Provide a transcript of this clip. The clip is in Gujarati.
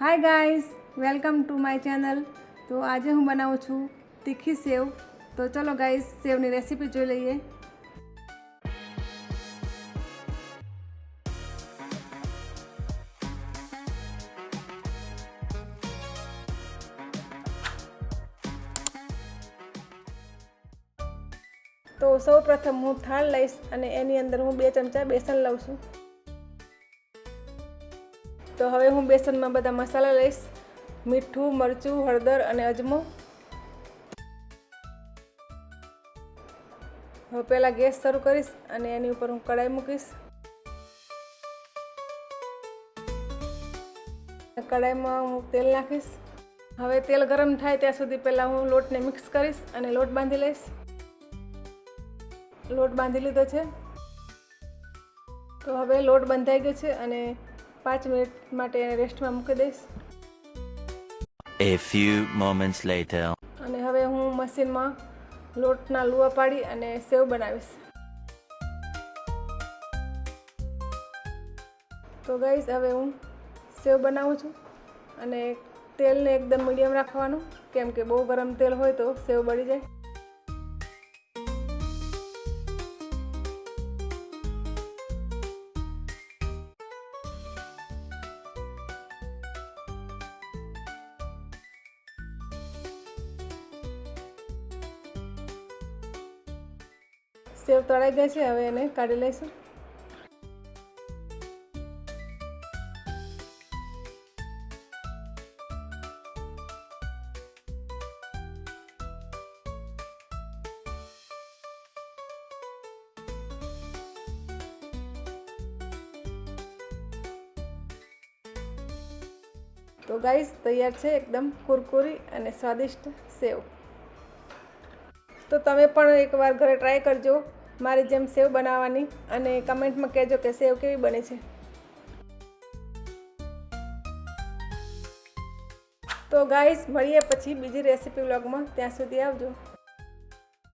Hi guys welcome to my channel તો આજે હું બનાવું છું તીખી સેવ. તો ચલો ગાઈઝ સેવની રેસીપી જોઈ લઈએ. તો સૌ પ્રથમ હું થાળ લઈશ અને એની અંદર હું બે ચમચા બેસન લઉં છું. તો હવે હું બેસનમાં બધા મસાલા લઈશ. મીઠું, મરચું, હળદર અને અજમો. હવે પહેલાં ગેસ શરૂ કરીશ અને એની ઉપર હું કઢાઈ મૂકીશ. કઢાઈમાં હું તેલ નાખીશ. હવે તેલ ગરમ થાય ત્યાં સુધી પહેલાં હું લોટને મિક્સ કરીશ અને લોટ બાંધી લઈશ. લોટ બાંધી લીધો છે. તો હવે લોટ બંધાઈ ગયો છે અને પાંચ મિનિટ માટે એને રેસ્ટમાં મૂકી દઈશ. A few moments later. અને હવે હું મશીનમાં લોટના લુવા પાડી અને સેવ બનાવીશ. તો ગાઈસ હવે હું સેવ બનાવું છું અને તેલને એકદમ મીડિયમ રાખવાનું. કેમ કે બહુ ગરમ તેલ હોય તો સેવ બળી જાય. સેવ તળાઈ ગઈ છે, હવે એને કાઢી લઈશું. તો ગાઈસ, તૈયાર છે એકદમ કુરકુરી અને સ્વાદિષ્ટ સેવ. તો તમે પણ એકવાર ઘરે ટ્રાય કરજો. મારી જેમ સેવ બનાવવાની અને કમેન્ટમાં કહેજો કે સેવ કેવી બને છે. તો ગાઈઝ, મળીએ પછી બીજી રેસીપી વ્લોગમાં ત્યાં સુધી આવજો.